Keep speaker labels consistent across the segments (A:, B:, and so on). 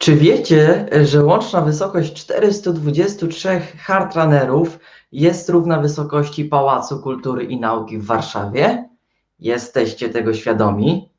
A: Czy wiecie, że łączna wysokość 423 hardrunnerów jest równa wysokości Pałacu Kultury i Nauki w Warszawie? Jesteście tego świadomi?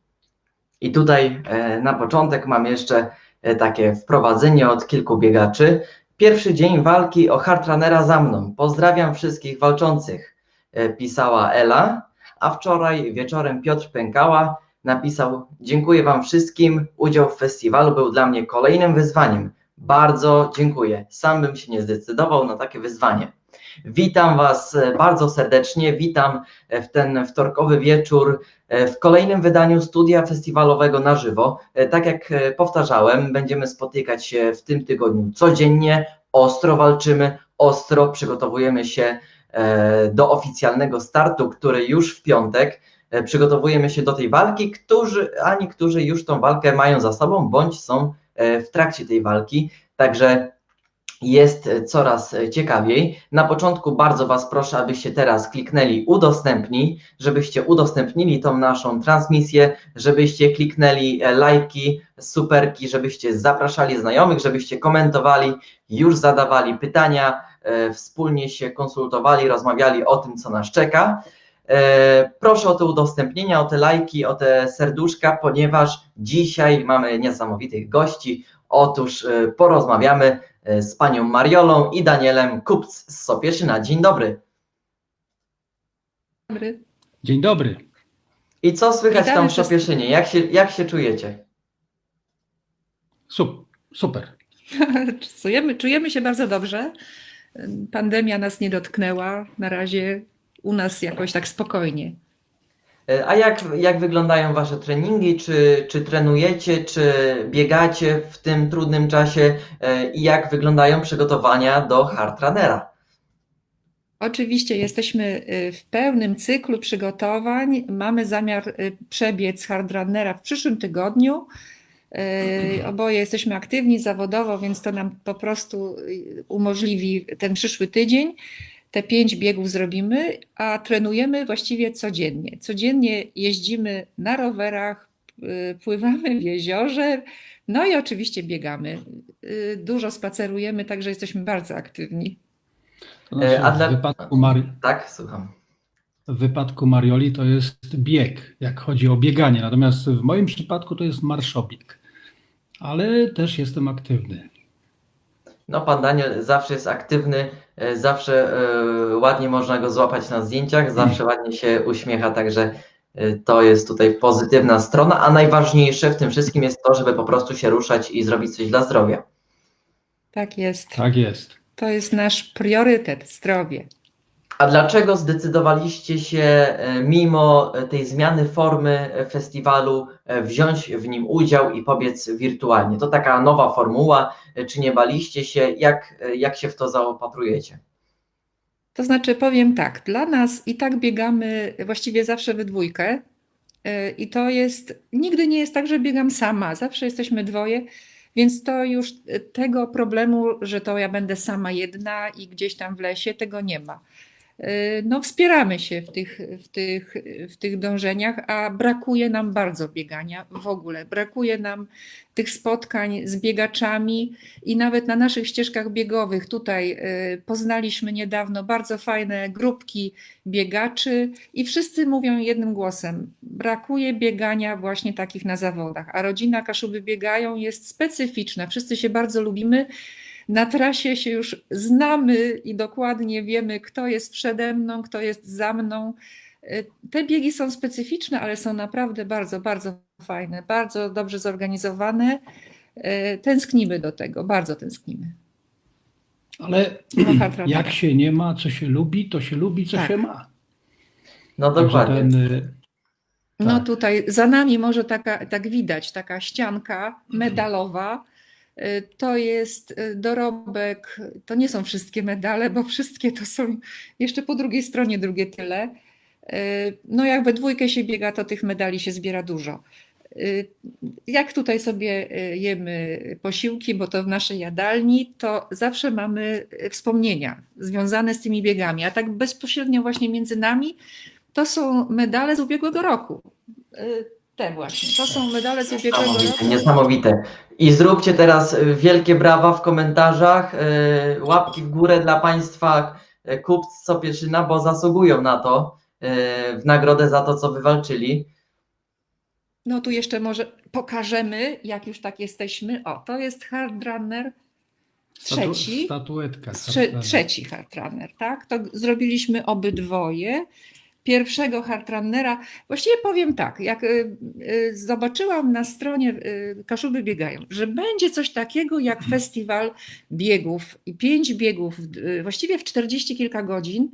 A: I tutaj e, na początek mam jeszcze e, takie wprowadzenie od kilku biegaczy. Pierwszy dzień walki o hardrunnera za mną. Pozdrawiam wszystkich walczących, e, pisała Ela, a wczoraj wieczorem Piotr Pękała napisał: Dziękuję Wam wszystkim. Udział w festiwalu był dla mnie kolejnym wyzwaniem. Bardzo dziękuję. Sam bym się nie zdecydował na takie wyzwanie. Witam Was e, bardzo serdecznie. Witam e, w ten wtorkowy wieczór e, w kolejnym wydaniu studia festiwalowego na żywo. Tak jak powtarzałem, będziemy spotykać się w tym tygodniu codziennie. Ostro walczymy, ostro przygotowujemy się do oficjalnego startu, który już w piątek przygotowujemy się do tej walki, którzy, a niektórzy już tą walkę mają za sobą, bądź są w trakcie tej walki. Także jest coraz ciekawiej. Na początku bardzo Was proszę, abyście teraz kliknęli udostępnij, żebyście udostępnili tą naszą transmisję, żebyście kliknęli lajki, superki, żebyście zapraszali znajomych, żebyście komentowali, już zadawali pytania, wspólnie się konsultowali, rozmawiali o tym, co nas czeka. Proszę o te udostępnienia, o te lajki, o te serduszka, ponieważ dzisiaj mamy niesamowitych gości. Otóż porozmawiamy z panią Mariolą i Danielem Kupc z Sopieszyna. Dzień dobry.
B: Dobry.
C: Dzień dobry.
A: I co słychać
B: Witamy
A: tam w. Sopieszynie? Jak się, jak się czujecie?
C: Sup, super.
B: Czujemy, czujemy się bardzo dobrze. Pandemia nas nie dotknęła. Na razie u nas jakoś tak spokojnie.
A: E, A jak, jak wyglądają wasze treningi? Czy, czy trenujecie, czy biegacie w tym trudnym czasie? E, I jak wyglądają przygotowania do hardrunnera?
B: Oczywiście jesteśmy y, w pełnym cyklu przygotowań. Mamy zamiar przebiec hardrunnera w przyszłym tygodniu. Oboje jesteśmy aktywni zawodowo, więc to nam po prostu umożliwi ten przyszły tydzień. Te pięć biegów zrobimy, a trenujemy właściwie codziennie. Codziennie jeździmy na rowerach, y, pływamy w jeziorze, no i oczywiście biegamy. Y, Dużo spacerujemy, także jesteśmy bardzo aktywni.
A: E, a dla-
C: w, wypadku Mari-
A: Tak, słucham.
C: w wypadku Marioli to jest bieg, jak chodzi o bieganie. Natomiast w moim przypadku to jest marszobieg. Ale też jestem aktywny.
A: No, pan Daniel zawsze jest aktywny, e, zawsze e, ładnie można go złapać na zdjęciach, zawsze ładnie się uśmiecha, także e, to jest tutaj pozytywna strona, a najważniejsze w tym wszystkim jest to, żeby po prostu się ruszać i zrobić coś dla zdrowia.
B: Tak jest.
C: Tak jest.
B: To jest nasz priorytet zdrowie.
A: A dlaczego zdecydowaliście się, e, mimo e, tej zmiany formy e, festiwalu, wziąć w nim udział i pobiec wirtualnie? To taka nowa formuła, czy nie baliście się? Jak, jak się w to zaopatrujecie?
B: To znaczy, powiem tak, dla nas i tak biegamy właściwie zawsze we dwójkę. I to jest, nigdy nie jest tak, że biegam sama, zawsze jesteśmy dwoje, więc to już tego problemu, że to ja będę sama jedna i gdzieś tam w lesie, tego nie ma. Y, No, wspieramy się w tych, w tych, w tych dążeniach, a brakuje nam bardzo biegania w ogóle. Brakuje nam tych spotkań z biegaczami i nawet na naszych ścieżkach biegowych tutaj y, poznaliśmy niedawno bardzo fajne grupki biegaczy i wszyscy mówią jednym głosem: brakuje biegania właśnie takich na zawodach, a rodzina Kaszuby biegają jest specyficzna. Wszyscy się bardzo lubimy. Na trasie się już znamy i dokładnie wiemy, kto jest przede mną, kto jest za mną. Y, Te biegi są specyficzne, ale są naprawdę bardzo, bardzo fajne, bardzo dobrze zorganizowane. Y, Tęsknimy do tego, bardzo tęsknimy.
C: Ale jak się nie ma, co się lubi, to się lubi, co
B: Tak.
C: się ma.
A: No dokładnie.
C: ten, y,
B: No
C: Tak.
B: tutaj za nami może taka, tak widać, taka ścianka medalowa. Y, To jest y, dorobek, to nie są wszystkie medale, bo wszystkie to są jeszcze po drugiej stronie drugie tyle. Y, No jak we dwójkę się biega, to tych medali się zbiera dużo. Jak tutaj sobie jemy posiłki, bo to w naszej jadalni, to zawsze mamy wspomnienia związane z tymi biegami, a tak bezpośrednio właśnie między nami to są medale z ubiegłego roku. Te właśnie, to są medale z ubiegłego
A: Niesamowite,
B: roku.
A: niesamowite. I zróbcie teraz y, wielkie brawa w komentarzach, y, łapki w górę dla Państwa y, kupc Sopieszyna, bo zasługują na to, w nagrodę za to, co wywalczyli.
B: No tu jeszcze może pokażemy, jak już tak jesteśmy. O, to jest hardrunner
C: Statu-
B: trzeci.
C: Statuetka.
B: Trze
C: Hartrunner.
B: trzeci hardrunner, tak? To zrobiliśmy obydwoje. Pierwszego hardrunnera, właściwie powiem tak, jak y, y, zobaczyłam na stronie y, Kaszuby Biegają, że będzie coś takiego jak festiwal biegów i pięć biegów, właściwie w 40 kilka godzin,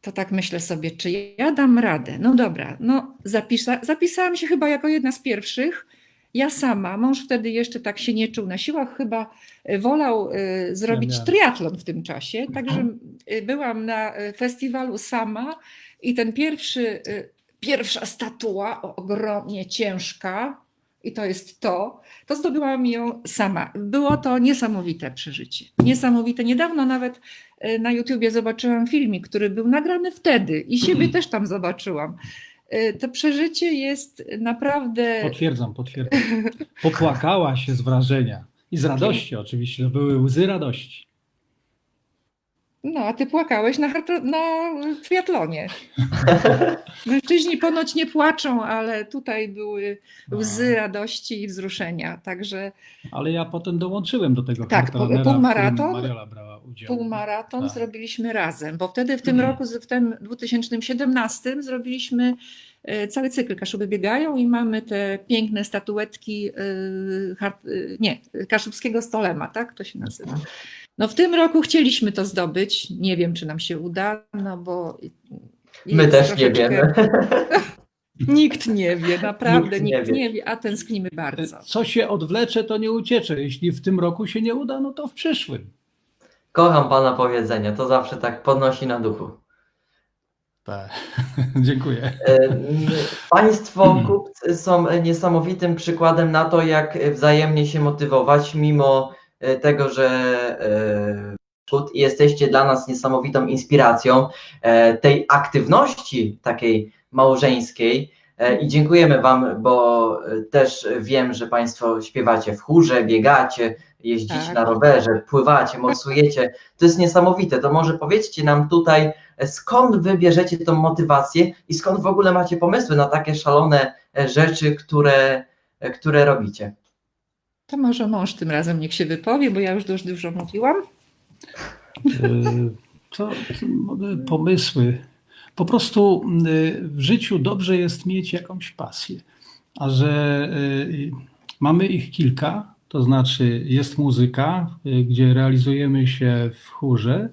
B: to tak myślę sobie, czy ja dam radę? No dobra, no zapisa zapisałam się chyba jako jedna z pierwszych. Ja sama, mąż wtedy jeszcze tak się nie czuł na siłach, chyba wolał y, zrobić triatlon w tym czasie, także y, byłam na festiwalu sama i ten pierwszy, y, pierwsza statua, ogromnie ciężka, i to jest to, to zdobyłam ją sama. Było to niesamowite przeżycie. Niesamowite. Niedawno nawet y, na YouTubie zobaczyłam filmik, który był nagrany wtedy i siebie też tam zobaczyłam. Y, To przeżycie jest naprawdę.
C: Potwierdzam, potwierdzam. Popłakała się z wrażenia. I z radości oczywiście, to były łzy radości.
B: No, a ty płakałeś na, na triatlonie. Mężczyźni ponoć nie płaczą, ale tutaj były łzy radości i wzruszenia. Także
C: Ale ja potem dołączyłem do tego
B: Tak, półmaraton, półmaraton
C: Tak.
B: zrobiliśmy razem, bo wtedy w tym roku, w tym 2017 zrobiliśmy e, cały cykl Kaszuby biegają i mamy te piękne statuetki e, e, nie, Kaszubskiego Stolema, tak to się nazywa. No w tym roku chcieliśmy to zdobyć, nie wiem czy nam się uda, no bo
A: My też nie
B: troszeczkę-
A: wiemy.
B: Nikt nie wie, naprawdę
A: Nikt nie
B: nikt,
A: wie.
B: nie wie, a tęsknimy bardzo.
C: Co się odwlecze, to nie uciecze. Jeśli w tym roku się nie uda, no to w przyszłym.
A: Kocham Pana powiedzenie, to zawsze tak podnosi na duchu.
C: Tak. Dziękuję.
A: E, Państwo kupcy są niesamowitym przykładem na to, jak wzajemnie się motywować, mimo e, tego, że e, przód i jesteście dla nas niesamowitą inspiracją e, tej aktywności takiej małżeńskiej. E, I dziękujemy Wam, bo e, też wiem, że Państwo śpiewacie w chórze, biegacie, jeździcie
B: Tak.
A: na rowerze, pływacie, morsujecie. To jest niesamowite. To może powiedzcie nam tutaj, e, skąd Wy bierzecie tą motywację i skąd w ogóle macie pomysły na takie szalone e, rzeczy, które, e, które robicie?
B: To może mąż tym razem niech się wypowie, bo ja już dość dużo mówiłam.
C: Y, To, pomysły. Po prostu y, w życiu dobrze jest mieć jakąś pasję, a że y, mamy ich kilka, to znaczy jest muzyka, y, gdzie realizujemy się w chórze.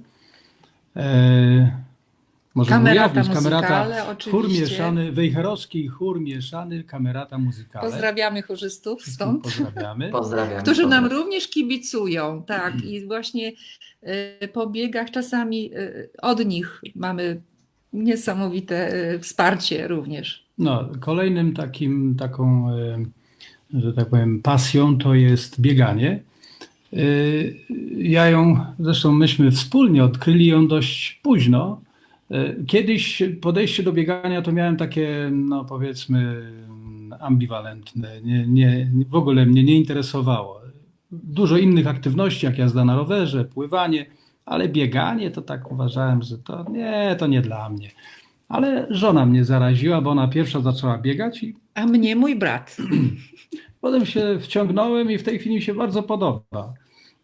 C: E, Może
B: Kamerata
C: ujawnić, kamerata,
B: muzykale,
C: chór mieszany, wejherowski chór mieszany, kamerata muzykale.
B: Pozdrawiamy chórzystów stąd,
C: pozdrawiamy.
A: Pozdrawiam.
B: którzy nam również kibicują. Tak, i właśnie y, po biegach czasami y, od nich mamy niesamowite y, wsparcie również.
C: No, kolejnym takim, taką, e, że tak powiem, pasją to jest bieganie. E, Ja ją, zresztą myśmy wspólnie odkryli ją dość późno. E, Kiedyś podejście do biegania to miałem takie, no powiedzmy, ambiwalentne. Nie, nie, w ogóle mnie nie interesowało. Dużo innych aktywności, jak jazda na rowerze, pływanie, ale bieganie to tak uważałem, że to nie, to nie dla mnie. Ale żona mnie zaraziła, bo ona pierwsza zaczęła biegać i
B: A mnie mój brat.
C: potem się wciągnąłem i w tej chwili mi się bardzo podoba.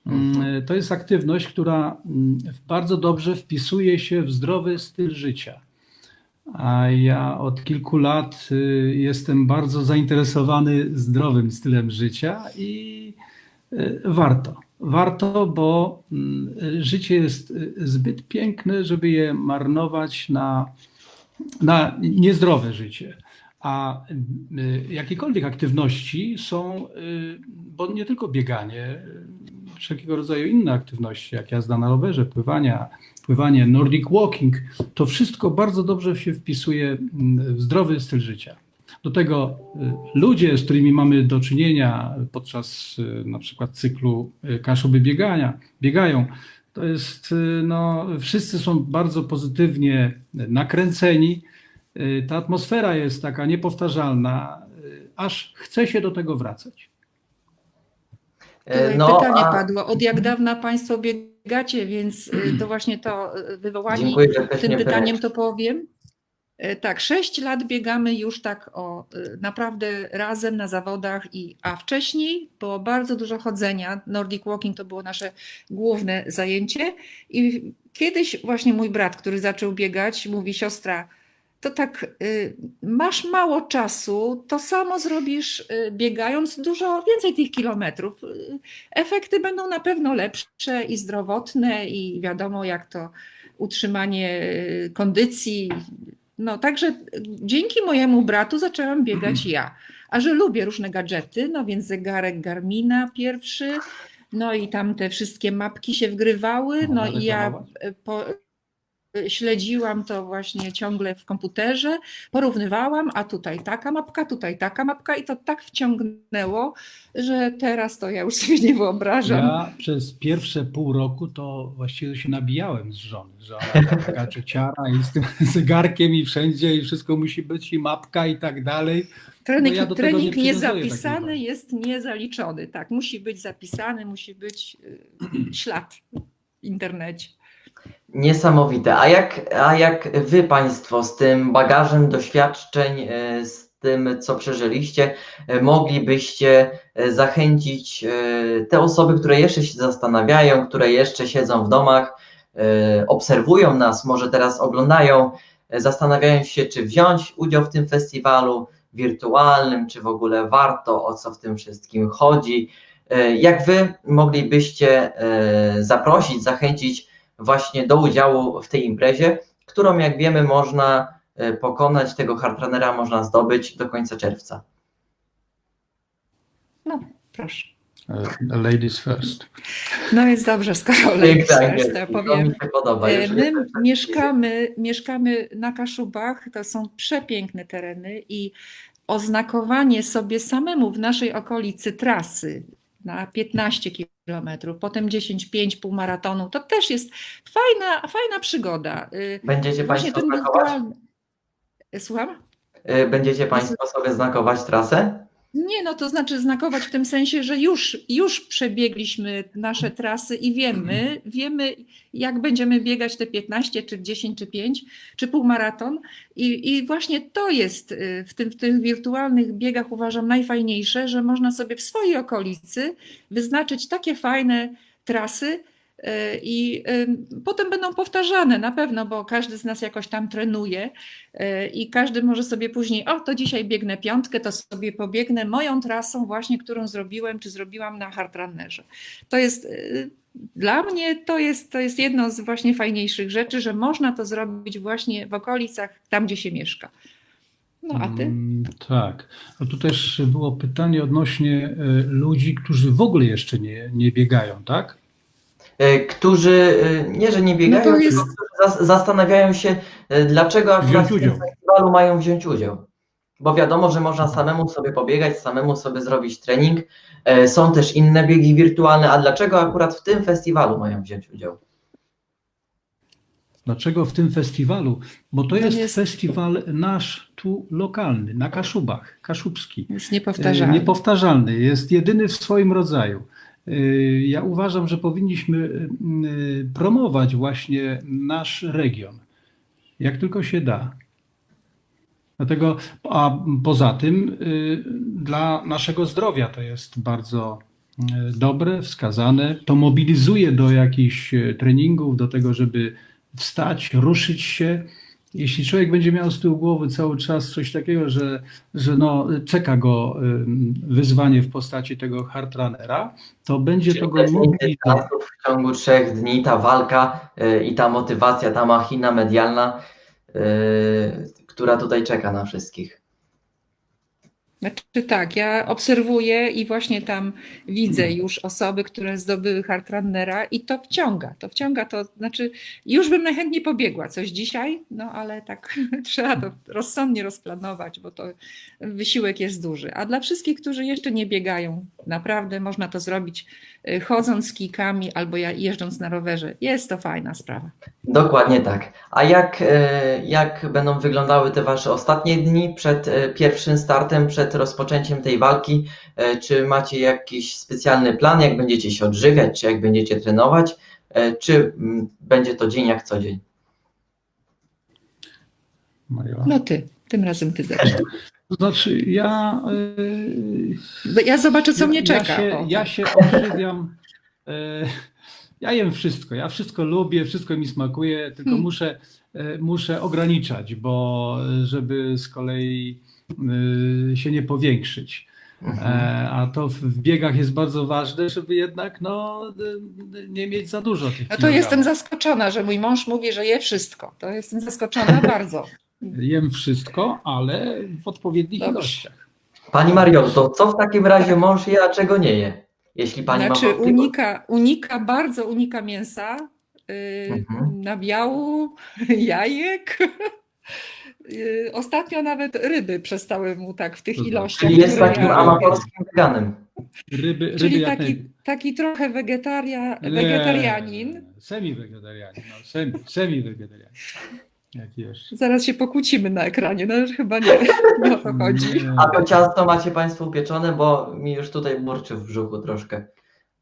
C: Mm, To jest aktywność, która mm, bardzo dobrze wpisuje się w zdrowy styl życia. A ja od kilku lat y, jestem bardzo zainteresowany zdrowym stylem życia i y, warto. Warto, bo mm, życie jest y, zbyt piękne, żeby je marnować na, na niezdrowe życie. A jakiekolwiek aktywności są, bo nie tylko bieganie, wszelkiego rodzaju inne aktywności, jak jazda na rowerze, pływania, pływanie, nordic walking, to wszystko bardzo dobrze się wpisuje mm, w zdrowy styl życia. Do tego y, ludzie, z którymi mamy do czynienia podczas y, na przykład cyklu y, Kaszuby biegania, biegają, to jest, no, wszyscy są bardzo pozytywnie nakręceni. Ta atmosfera jest taka niepowtarzalna. aż chce się do tego wracać.
A: E, No,
B: pytanie
A: a-
B: padło, od jak dawna Państwo biegacie, więc y, to właśnie to y, wywołani
A: Dziękuję,
B: tym pytaniem to powiem. E, Tak, sześć lat biegamy już tak o naprawdę razem na zawodach, i, a wcześniej było bardzo dużo chodzenia. Nordic Walking to było nasze główne zajęcie. I kiedyś właśnie mój brat, który zaczął biegać, mówi siostra, to tak y, masz mało czasu, to samo zrobisz y, biegając dużo więcej tych kilometrów. Y, Efekty będą na pewno lepsze i zdrowotne i wiadomo jak to utrzymanie kondycji. No także dzięki mojemu bratu zaczęłam biegać ja. A że lubię różne gadżety, no więc zegarek Garmina pierwszy, no i tam te wszystkie mapki się wgrywały, no
C: ale
B: i ja po, śledziłam to właśnie ciągle w komputerze, porównywałam, a tutaj taka mapka, tutaj taka mapka i to tak wciągnęło, że teraz to ja już sobie nie wyobrażam.
C: Ja przez pierwsze pół roku to właściwie się nabijałem z żony, że ona taka gadżeciara i z tym zegarkiem i wszędzie i wszystko musi być i mapka i tak dalej.
B: Trening,
C: Bo ja
B: trening
C: nie
B: niezapisany jest niezaliczony. Tak, musi być zapisany, musi być y, ślad w internecie.
A: Niesamowite. A jak, a jak wy Państwo z tym bagażem doświadczeń, e, z tym, co przeżyliście, e, moglibyście e, zachęcić te osoby, które jeszcze się zastanawiają, które jeszcze siedzą w domach, obserwują nas, może teraz oglądają, zastanawiają się, czy wziąć udział w tym festiwalu wirtualnym, czy w ogóle warto, o co w tym wszystkim chodzi. Jak wy moglibyście zaprosić, zachęcić właśnie do udziału w tej imprezie, którą jak wiemy można e, pokonać, tego hardrunnera można zdobyć do końca czerwca.
B: No, proszę.
C: E, Ladies first.
B: No jest dobrze, skoro
A: Tak,
B: lejesz,
A: tak,
B: to ja
A: to
B: powiem.
A: mi się podoba.
B: E, My mieszkamy, mieszkamy na Kaszubach, to są przepiękne tereny i oznakowanie sobie samemu w naszej okolicy trasy na 15 kilometrów, potem 10-5 półmaratonu, to też jest fajna, fajna przygoda. Y,
A: Będziecie
B: Właśnie
A: Państwo znakować?
B: wirtualny... Słucham?
A: E, Będziecie Państwo sobie znakować trasę?
B: Nie, no to znaczy znakować w tym sensie, że już, już przebiegliśmy nasze trasy i wiemy, wiemy jak będziemy biegać te 15, czy 10, czy 5, czy półmaraton. I, i właśnie to jest y, w, tym, w tych wirtualnych biegach uważam najfajniejsze, że można sobie w swojej okolicy wyznaczyć takie fajne trasy, i y, potem będą powtarzane na pewno, bo każdy z nas jakoś tam trenuje y, i każdy może sobie później, o to dzisiaj biegnę piątkę, to sobie pobiegnę moją trasą właśnie, którą zrobiłem, czy zrobiłam na hardrunnerze. To jest y, dla mnie to jest, to jest jedno z właśnie fajniejszych rzeczy, że można to zrobić właśnie w okolicach, tam gdzie się mieszka. No a ty?
C: Mm, Tak. No tu też było pytanie odnośnie ludzi, którzy w ogóle jeszcze nie, nie biegają, tak?
A: E, Którzy e, nie, że nie biegają,
B: No to jest-
A: tylko zastanawiają się, e, dlaczego akurat w tym festiwalu mają wziąć udział. Bo wiadomo, że można samemu sobie pobiegać, samemu sobie zrobić trening. Są też inne biegi wirtualne, a dlaczego akurat w tym festiwalu mają wziąć udział?
C: Dlaczego w tym festiwalu? Bo to jest,
B: jest-
C: festiwal nasz tu lokalny, na Kaszubach, kaszubski.
B: Jest niepowtarzalny.
C: Niepowtarzalny, jest jedyny w swoim rodzaju. E, Ja uważam, że powinniśmy e, promować właśnie nasz region, jak tylko się da. Dlatego, a poza tym y, dla naszego zdrowia to jest bardzo y, dobre, wskazane. To mobilizuje do jakichś y, treningów, do tego, żeby wstać, ruszyć się. Jeśli człowiek będzie miał z tyłu głowy cały czas coś takiego, że, że no, czeka go y, wyzwanie w postaci tego hardrunnera, to będzie to go
A: czasów w ciągu trzech dni, ta walka e, i ta motywacja, ta machina medialna, e, która tutaj czeka na wszystkich.
B: Znaczy tak, ja obserwuję i właśnie tam widzę już osoby, które zdobyły hardrunnera i to wciąga, to wciąga, to znaczy już bym najchętniej pobiegła coś dzisiaj, no ale tak trzeba to rozsądnie rozplanować, bo to wysiłek jest duży. A dla wszystkich, którzy jeszcze nie biegają, Naprawdę można to zrobić y, chodząc z kijkami albo jeżdżąc na rowerze. Jest to fajna sprawa.
A: Dokładnie tak. A jak, e, jak będą wyglądały te Wasze ostatnie dni przed e, pierwszym startem, przed rozpoczęciem tej walki? Czy macie jakiś specjalny plan, jak będziecie się odżywiać, czy jak będziecie trenować, czy mm, będzie to dzień jak co dzień?
B: No ty, tym razem ty zacznij.
C: To znaczy, ja,
B: Ja zobaczę, co mnie
C: ja
B: czeka.
C: Się, ja się odżywiam. e, Ja jem wszystko. Ja wszystko lubię, wszystko mi smakuje, tylko
B: Hmm.
C: muszę, e, muszę ograniczać, bo e, żeby z kolei y, się nie powiększyć.
A: Mhm.
C: E, A to w biegach jest bardzo ważne, żeby jednak no, nie mieć za dużo tych
B: No to
C: kilogramów.
B: jestem zaskoczona, że mój mąż mówi, że je wszystko. To jestem zaskoczona bardzo.
C: Jem wszystko, ale w odpowiednich
B: Dobrze.
C: ilościach.
A: Pani Mariolu, to co w takim razie mąż je, a czego nie je? Jeśli Pani
B: Znaczy
A: ma
B: unika, unika, bardzo unika mięsa, yy,
A: Mhm.
B: nabiału, jajek. Yy, Ostatnio nawet ryby przestały mu tak w tych ilościach.
A: Czyli jest takim
B: ja-
A: amatorskim weganem.
C: Ryby, ryby
B: Czyli taki, taki trochę wegetaria, wegetarianin.
C: Semi-wegetarianin, no, semi, semi-wegetarianin.
B: Zaraz się pokłócimy na ekranie, no chyba nie, nie o to chodzi.
C: Nie.
A: A to ciasto macie Państwo upieczone, bo mi już tutaj burczy w brzuchu troszkę.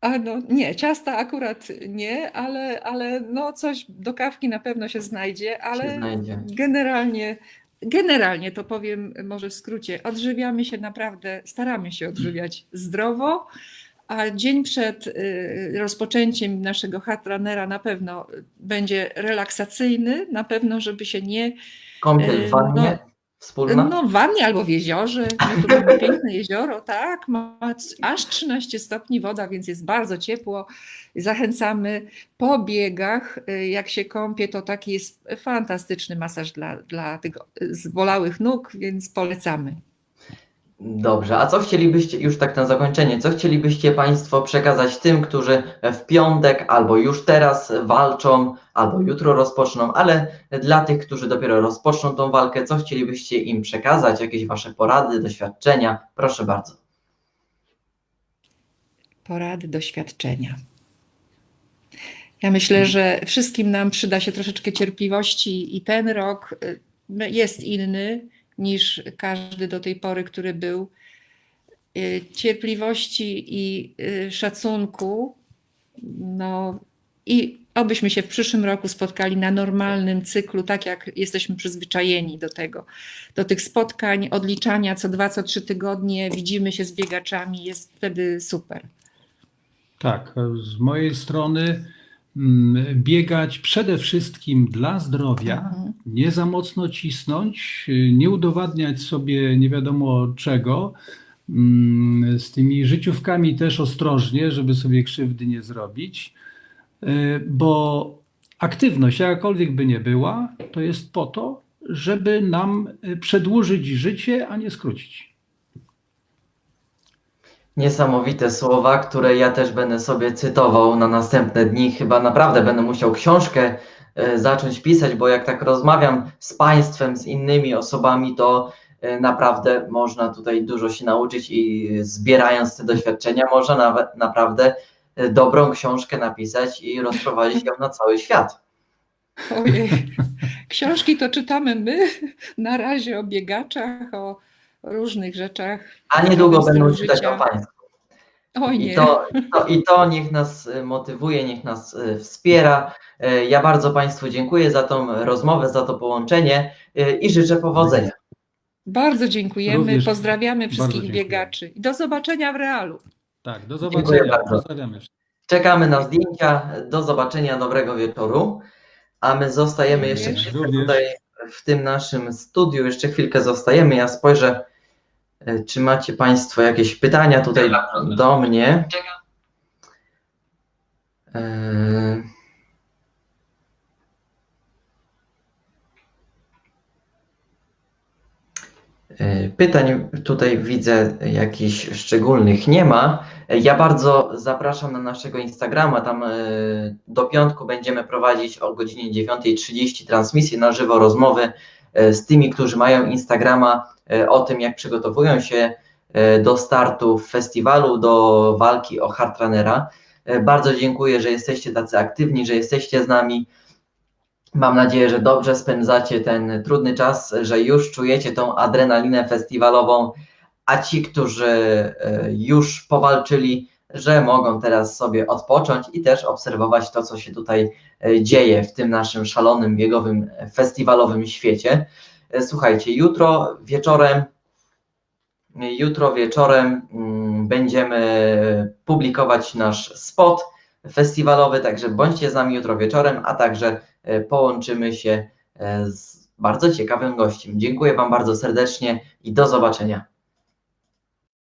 B: A no nie, ciasta akurat nie, ale, ale no coś do kawki na pewno się znajdzie,
A: Się
B: ale
A: znajdzie.
B: generalnie, generalnie to powiem może w skrócie, odżywiamy się naprawdę, staramy się odżywiać zdrowo, a dzień przed y, rozpoczęciem naszego hard runnera na pewno będzie relaksacyjny, na pewno, żeby się nie
A: Kąpiel
B: Yy,
A: w wannie
B: no,
A: wspólna?
B: no, w wannie albo w jeziorze. My tu mamy piękne jezioro, tak. Ma aż 13 stopni woda, więc jest bardzo ciepło. Zachęcamy po biegach. y, Jak się kąpie, to taki jest fantastyczny masaż dla, dla tych zbolałych nóg, więc polecamy.
A: Dobrze, a co chcielibyście, już tak na zakończenie, co chcielibyście Państwo przekazać tym, którzy w piątek albo już teraz walczą, albo jutro rozpoczną, ale dla tych, którzy dopiero rozpoczną tą walkę, co chcielibyście im przekazać, jakieś Wasze porady, doświadczenia? Proszę bardzo.
B: Porady, doświadczenia. Ja myślę, że wszystkim nam przyda się troszeczkę cierpliwości i ten rok y, jest inny niż każdy do tej pory, który był. Y, Cierpliwości i y, szacunku. No i obyśmy się w przyszłym roku spotkali na normalnym cyklu, tak jak jesteśmy przyzwyczajeni do tego, do tych spotkań, odliczania co dwa, co trzy tygodnie, widzimy się z biegaczami, jest wtedy super.
C: Tak, z mojej strony biegać przede wszystkim dla zdrowia,
B: Mhm.
C: nie za mocno cisnąć, y, nie udowadniać sobie nie wiadomo czego. Mm, Z tymi życiówkami też ostrożnie, żeby sobie krzywdy nie zrobić, y, bo aktywność, jakakolwiek by nie była, to jest po to, żeby nam y, przedłużyć życie, a nie skrócić.
A: Niesamowite słowa, które ja też będę sobie cytował na następne dni. Chyba naprawdę będę musiał książkę e, zacząć pisać, bo jak tak rozmawiam z Państwem, z innymi osobami, to e, naprawdę można tutaj dużo się nauczyć i zbierając te doświadczenia, można nawet naprawdę e, dobrą książkę napisać i rozprowadzić ją na cały świat.
B: Ojej. Książki to czytamy my, na razie o biegaczach, o różnych rzeczach.
A: A niedługo będą czytać
B: życia.
A: o Państwu.
B: Oj
A: I
B: nie.
A: to, to, I to niech nas y, motywuje, niech nas y, wspiera. Y, Ja bardzo Państwu dziękuję za tą rozmowę, za to połączenie i życzę powodzenia.
B: Bardzo dziękujemy,
C: Również
B: pozdrawiamy wszystkich biegaczy. I do zobaczenia w realu.
C: Tak, do
A: Dziękuję
C: zobaczenia.
A: bardzo.
C: Pozdrawiamy.
A: Czekamy na zdjęcia. Do zobaczenia, dobrego wieczoru. A my zostajemy jeszcze
B: Również.
A: chwilkę
C: Również.
A: tutaj w tym naszym studiu. Jeszcze chwilkę zostajemy. Ja spojrzę, czy macie Państwo jakieś pytania tutaj do mnie. Y, E, Pytań tutaj widzę jakichś szczególnych nie ma. E, Ja bardzo zapraszam na naszego Instagrama. Tam e, do piątku będziemy prowadzić o godzinie 9.30 transmisję na żywo rozmowy e, z tymi, którzy mają Instagrama e, o tym, jak przygotowują się e, do startu w festiwalu, do walki o Hardrunnera. E, Bardzo dziękuję, że jesteście tacy aktywni, że jesteście z nami. Mam nadzieję, że dobrze spędzacie ten trudny czas, że już czujecie tą adrenalinę festiwalową, a ci, którzy e, już powalczyli, że mogą teraz sobie odpocząć i też obserwować to, co się tutaj e, dzieje w tym naszym szalonym, biegowym, e, festiwalowym świecie. E, Słuchajcie, jutro wieczorem, jutro wieczorem mm, będziemy publikować nasz spot festiwalowy, także bądźcie z nami jutro wieczorem, a także połączymy się z bardzo ciekawym gościem. Dziękuję Wam bardzo serdecznie i do zobaczenia.